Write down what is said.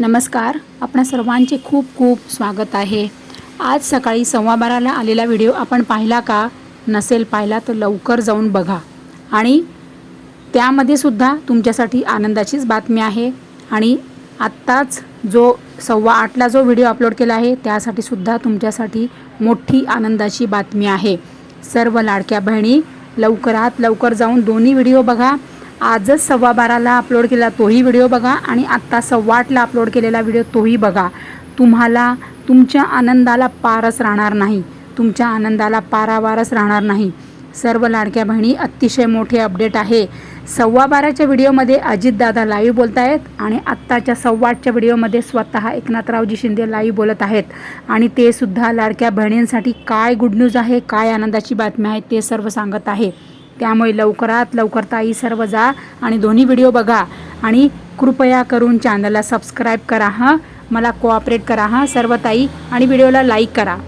नमस्कार. आपण सर्वांचे खूप खूप स्वागत आहे. आज सकाळी सव्वा बाराला आलेला व्हिडिओ आपण पाहिला का? नसेल पाहिला तर लवकर जाऊन बघा. आणि त्यामध्ये सुद्धा तुमच्यासाठी आनंदाचीच बातमी आहे. आणि आत्ताच जो सव्वा आठला जो व्हिडिओ अपलोड केला आहे त्यासाठी सुद्धा तुमच्यासाठी मोठी आनंदाची बातमी आहे. सर्व लाडक्या बहिणी लवकरात लवकर जाऊन दोन्ही व्हिडिओ बघा. आजच सव्वा बाराला अपलोड केला तोही व्हिडिओ बघा आणि आत्ता सव्वा आठला अपलोड केलेला व्हिडिओ तोही बघा. तुम्हाला तुमच्या आनंदाला पारच राहणार नाही. तुमच्या आनंदाला पारावारच राहणार नाही. सर्व लाडक्या बहिणी अतिशय मोठे अपडेट आहे. सव्वा बाराच्या व्हिडिओमध्ये अजितदादा लाईव्ह बोलत आहेत आणि आत्ताच्या सव्वा आठच्या व्हिडिओमध्ये स्वतः एकनाथरावजी शिंदे लाईव्ह बोलत आहेत. आणि ते सुद्धा लाडक्या बहिणींसाठी काय गुड न्यूज आहे काय आनंदाची बातमी आहे ते सर्व सांगत आहे. त्यामुळे लवकरात लवकर ताई सर्व जा आणि दोन्ही व्हिडिओ बघा. आणि कृपया करून चॅनलला सबस्क्राईब करा हां. मला कोऑपरेट करा हां. सर्व ताई. आणि व्हिडिओला लाईक करा.